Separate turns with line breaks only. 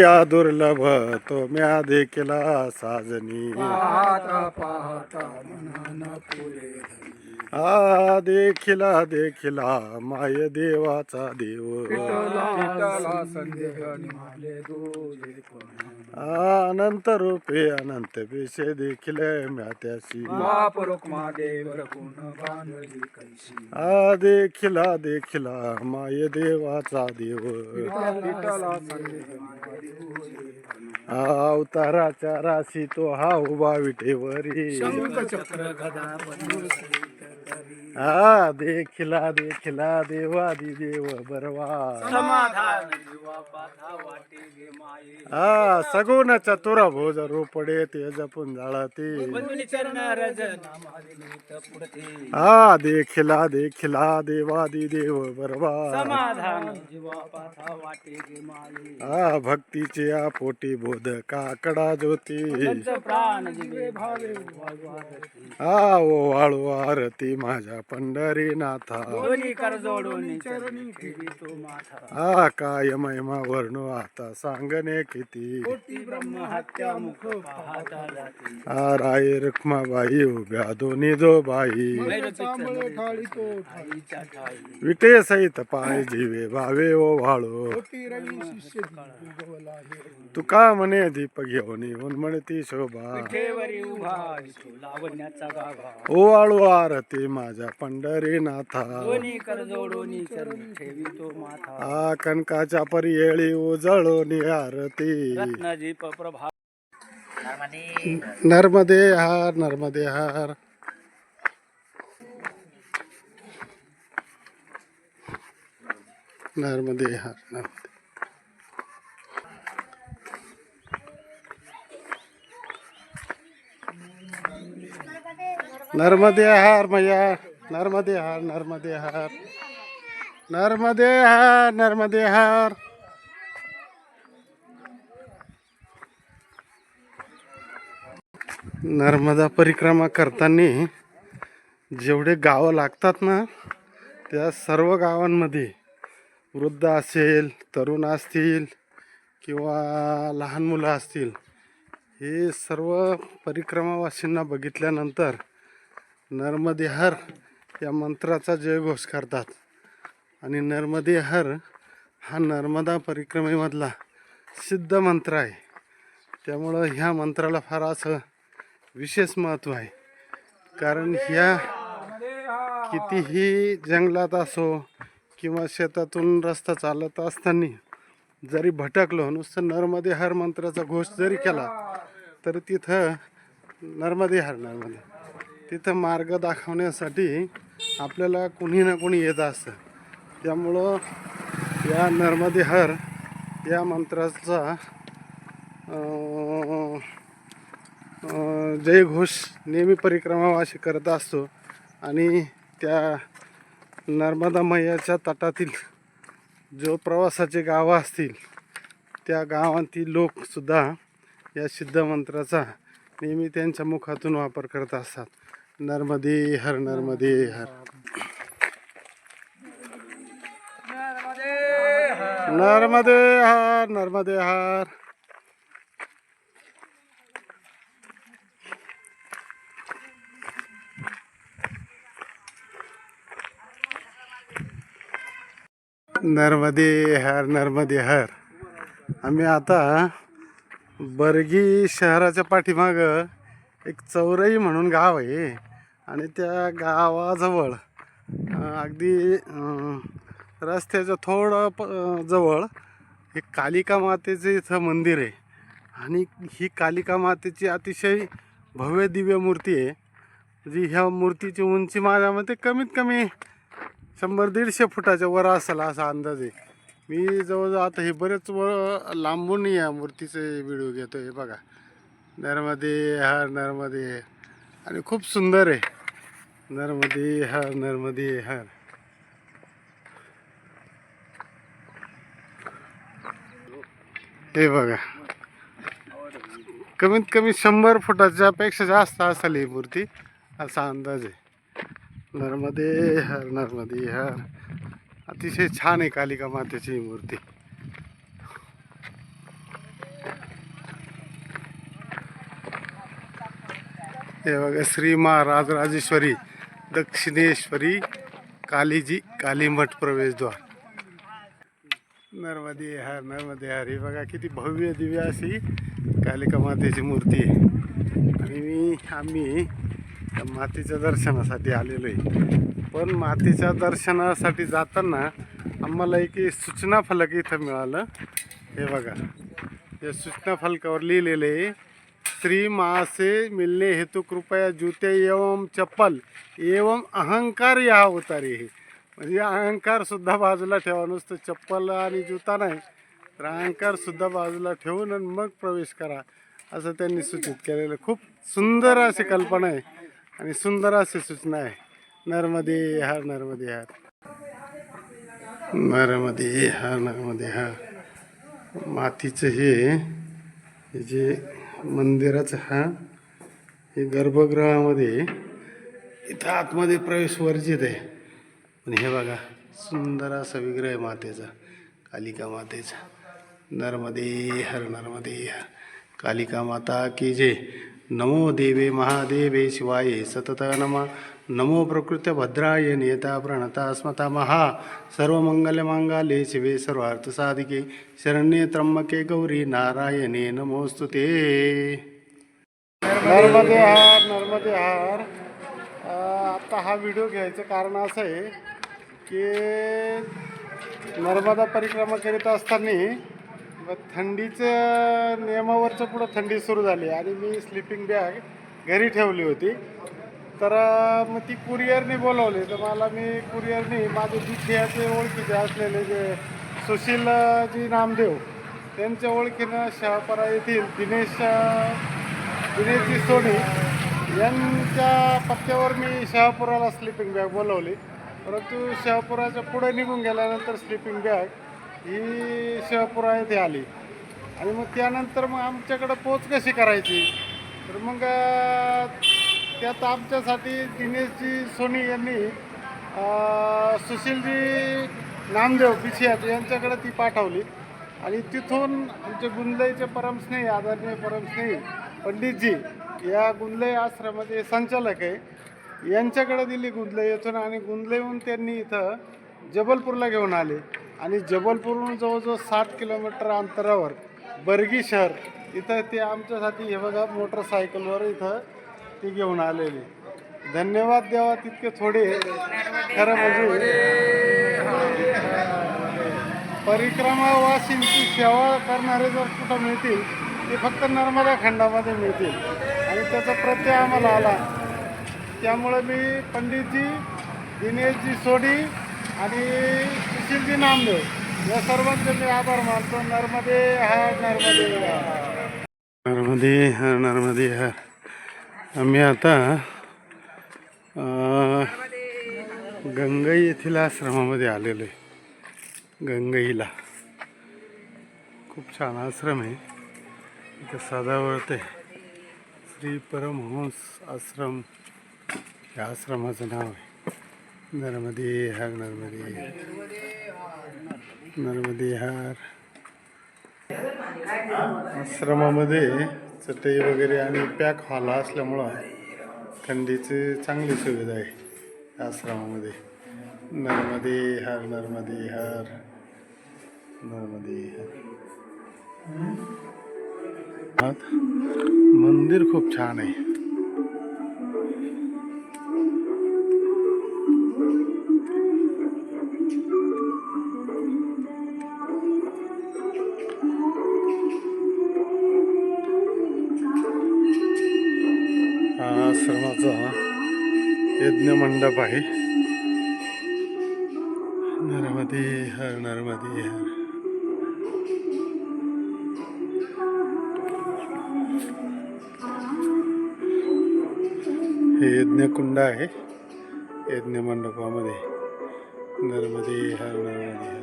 या दुर्लभ तो म्या देखिला साजनी.
पाहता पाहता मनान फुले
आ देखिला देखिला माय देवाचा देव.
विठ्ठला संदेह निमाले दोजे पण
अनंत रूपे अनंत विषय देखील म्या त्याशी
महापुरुष महादेव रघुन बांधली कैसी
आ देखिला देखिला माय देवाचा देव.
विठ्ठला
अवताराच्या राशी तो हा उभा विटेवरी.
शंख चक्र गदा
हा देखिला देखिला देवादी देव बरवा.
समाधान. जीवा पाथा वाटे गे माये
हा सगुण चतुर भोज रोपडे ते जपून जाळती.
बंधुनी चरण रज नामाले निमित्त पुढते
हा देखिला देखिला देवादी देव बरवा. हा भक्तीचे या पोटी बोध काकडा ज्योती.
दिवे.
हा ओ वाळू आरती माझ्या पंढरीनाथा.
तो माथा.
हा काय महिमा वर्णू आता सांगणे किती?
कोटी ब्रह्म हत्या मुख पाहता जाते.
हा राई रखमाबाई उभ्या दोन्ही जो बाई. विटे सहित पाय जीवे भावे ओ वाळू तुका म्हणे दीप घेऊन येऊन म्हणती शोभा.
विठेवरी उभा विठू लावण्याचा गाभा.
ओ वाळू आरती माझ्या पंढरीनाथा.
दोन्ही कर जोडून चरणी ठेवी तो माथा.
आ कनकाच्या परियेळी उजळून आरती.
रत्नदीप प्रभा
नर्मदे. हार नर्मदे हार. नर्मदे हार नर्मदे नर्मदे हार मैया नर्मदे हार नर्मदे हार नर्मदे हार नर्मदे हार नर्मदा परिक्रमा करताना जेवढे गावं लागतात ना त्या सर्व गावांमध्ये वृद्ध असेल तरुण असतील किंवा लहान मुलं असतील हे सर्व परिक्रमावासींना बघितल्यानंतर नर्मदे हर या मंत्राचा जयघोष करतात. आणि नर्मदे हर हा नर्मदा परिक्रमेमधला सिद्ध मंत्र आहे. त्यामुळं ह्या मंत्राला फार असं विशेष महत्त्व आहे. कारण ह्या कितीही जंगलात असो किंवा शेतातून रस्ता चालत असताना जरी भटकलो नुसतं नर्मदे हर मंत्राचा घोष जरी केला तर तिथं नर्मदे हर नर्मदे. तिथं मार्ग दाखवण्यासाठी आपल्याला कुणी ना कुणी येत असतं. त्यामुळं या नर्मदे हर या मंत्राचा जयघोष नेहमी परिक्रमावासी करत असतो. आणि त्या नर्मदा मैयाच्या तटातील जो प्रवासाचे गावं असतील त्या गावातील लोकसुद्धा या सिद्ध मंत्राचा नेहमी त्यांच्या मुखातून वापर करत असतात. नर्मदे हर नर्मदे हर। नर्मदे हर। नर्मदे हर नर्मदे हर। नर्मदे हर आम्ही आता बर्गी शहराच्या पाठीमागं एक चौरई म्हणून गाव आहे. आणि त्या गावाजवळ अगदी रस्त्याच्या थोडं प जवळ हे कालिका मातेचं इथं मंदिर आहे. आणि ही कालिका मातेची अतिशय भव्य दिव्य मूर्ती आहे. जी ह्या मूर्तीची उंची माझ्या मते कमीत कमी शंभर दीडशे फुटाच्या वर असेल असा अंदाज आहे. मी जवळजवळ आता हे बरेच वर लांबून या मूर्तीचे व्हिडिओ घेतो हे बघा. नर्मदे हर नर्मदे. आणि खूप सुंदर आहे. नर्मदे हर नर्मदे हर. हे बघा. कमीत कमी शंभर फुटाच्या पेक्षा जास्त असेल ही मूर्ती. असा अंदाज आहे. नर्मदे हर नर्मदे हर. अतिशय छान आहे कालिका मातेची ही मूर्ती. हे बघा श्री महाराज राजेश्वरी दक्षिणेश्वरी कालीजी कालीमठ प्रवेशद्वार. नर्मदे हर नर्मदे हर. हे बघा किती भव्य दिव्य अशी कालिका मातेची मूर्ती आहे. आणि मी आम्ही मातेच्या दर्शनासाठी आलेलो आहे. पण मातेच्या दर्शनासाठी जाताना आम्हाला एक सूचना फलक इथं मिळालं. हे बघा या सूचना फलकावर लिहिलेलं आहे श्री माँ से मिलने हेतु कृपया जूते एवं चप्पल एवं अहंकार या अवतारे हे. म्हणजे अहंकारसुद्धा बाजूला ठेवा नुसतं चप्पल आणि जुता नाही तर अहंकारसुद्धा बाजूला ठेवून आणि मग प्रवेश करा असं त्यांनी सूचित केलेलं. खूप सुंदर अशी कल्पना आहे आणि सुंदर अशी सूचना आहे. नर्मदे हर नर्मदे हर. नर्मदे हर नर्मदे हर. मातीचं हे जे मंदिराचं हा हे गर्भगृहामध्ये इथं आतमध्ये प्रवेश वर्जित आहे. पण हे बघा सुंदर असा विग्रह आहे मातेचा कालिका मातेचा. नर्मदे हर नर्मदे हर कालिका माता की जे नमो देवे महादेवे शिवाय सतत नमा. नमो प्रकृत्य भद्राय नियता प्रणता स्मता महा सर्वमंगल मंगाले शिवे सर्वार्थ साधिके. शरण्ये त्र्यंबके गौरी नारायणे नमोस्तुते नर्मदे हार नर्मदे हार. आता हा व्हिडिओ घ्यायचं कारण असं आहे की नर्मदा परिक्रमा करीत असताना थंडीचं नियमावरचं पुढं थंडी सुरू झाली आणि मी स्लिपिंग बॅग घरी ठेवली होती. तर मग ती कुरिअरने बोलवली. तर मला मी कुरिअरने माझे जिथे ओळखीचे असलेले जे सुशील जी नामदेव त्यांच्या ओळखीनं शहापरा येथील दिनेश दिनेशजी सोनी यांच्या पत्त्यावर मी शहापुराला स्लीपिंग बॅग बोलवली. परंतु शहापुराच्या पुढे निघून गेल्यानंतर स्लीपिंग बॅग ही शहापुरा येथे आली. आणि मग त्यानंतर मग आमच्याकडं पोच कशी करायची? तर मग त्यात आमच्यासाठी दिनेशजी सोनी यांनी सुशीलजी नामदेव पिछियात यांच्याकडे ती पाठवली. आणि तिथून आमचे गुंदईचे परमस्नेही आदरणीय परमस्नेही पंडितजी या गुंदई आश्रमाचे संचालक आहे. यांच्याकडे दिली गुंदलई येथून आणि गुंदलेहून त्यांनी इथं जबलपूरला घेऊन आले. आणि जबलपूरहून जवळजवळ सात किलोमीटर अंतरावर बर्गी शहर इथं ते आमच्यासाठी हे बघा मोटरसायकलवर इथं ते घेऊन आलेले. धन्यवाद द्यावा तितके थोडे. खरं म्हणजे परिक्रमावासींची सेवा करणारे जर कुठं मिळतील ते फक्त नर्मदा खंडामध्ये मिळतील. आणि त्याचा प्रत्यय आम्हाला आला. त्यामुळे मी पंडितजी दिनेशजी सोडी आणि सुशीलजी नामदेव या सर्वांचे मी आभार मानतो. नर्मदे हा नर्मदे नर्मदे हा नर्मदे हा. आम्ही आता गंगई गंगाई येथील आश्रमामध्ये आलेलो आहे. गंगाईला. खूप छान आश्रम आहे. इथं सदावर्त आहे. श्री परमहंस आश्रम. या आश्रमाचं नाव आहे. नर्मदे हार नर्मदे नर्मदे हार. आश्रमामध्ये चटई वगैरे आणि पॅक हॉल असल्यामुळं थंडीची चांगली सुविधा आहे आश्रमामध्ये. नर्मदे हर नर्मदे हर नर्मदे हर. मंदिर खूप छान आहे. यज्ञ मंडप आहे. नर्मदे हर नर्मदे हर. हे यज्ञकुंड आहे. यज्ञ मंडपामध्ये नर्मदे हर नर्मदे हर.